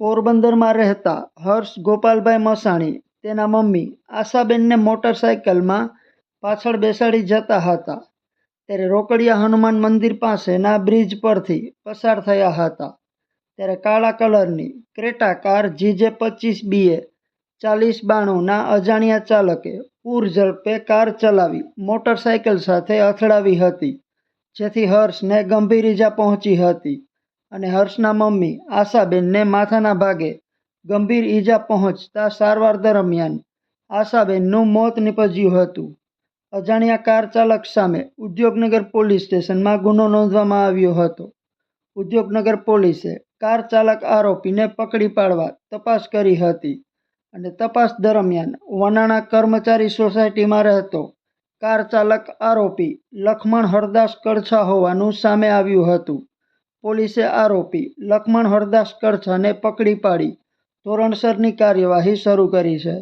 પોરબંદરમાં રહેતા હર્ષ ગોપાલભાઈ મસાણી, તેના મમ્મી આશાબેનને મોટરસાયકલમાં પાછળ બેસાડી જતા હતા. ત્યારે રોકડિયા હનુમાન મંદિર પાસેના બ્રિજ પરથી પસાર થયા હતા. ત્યારે કાળા કલરની ક્રેટા કાર જીજે પચીસ બીએ ચાલીસ બાણુંના અજાણ્યા ચાલકે પૂર ઝડપે કાર ચલાવી મોટરસાયકલ સાથે અથડાવી હતી, જેથી હર્ષને ગંભીર ઈજા પહોંચી હતી. અને હર્ષના મમ્મી આશાબેનને માથાના ભાગે ગંભીર ઈજા પહોંચતા સારવાર દરમિયાન આશાબેનનું મોત નિપજ્યું હતું. અજાણ્યા કાર ચાલક સામે ઉદ્યોગનગર પોલીસ સ્ટેશનમાં ગુનો નોંધવામાં આવ્યો હતો. ઉદ્યોગનગર પોલીસે કાર ચાલક આરોપીને પકડી પાડવા તપાસ કરી હતી અને તપાસ દરમિયાન વનાણા કર્મચારી સોસાયટીમાં રહેતો કાર ચાલક આરોપી લખમણ હરદાસ કડછા હોવાનું સામે આવ્યું હતું. પોલીસે આરોપી લખમણ હરદાસ કડછાને પકડી પાડી. ધોરણસરની કાર્યવાહી શરૂ કરી છે.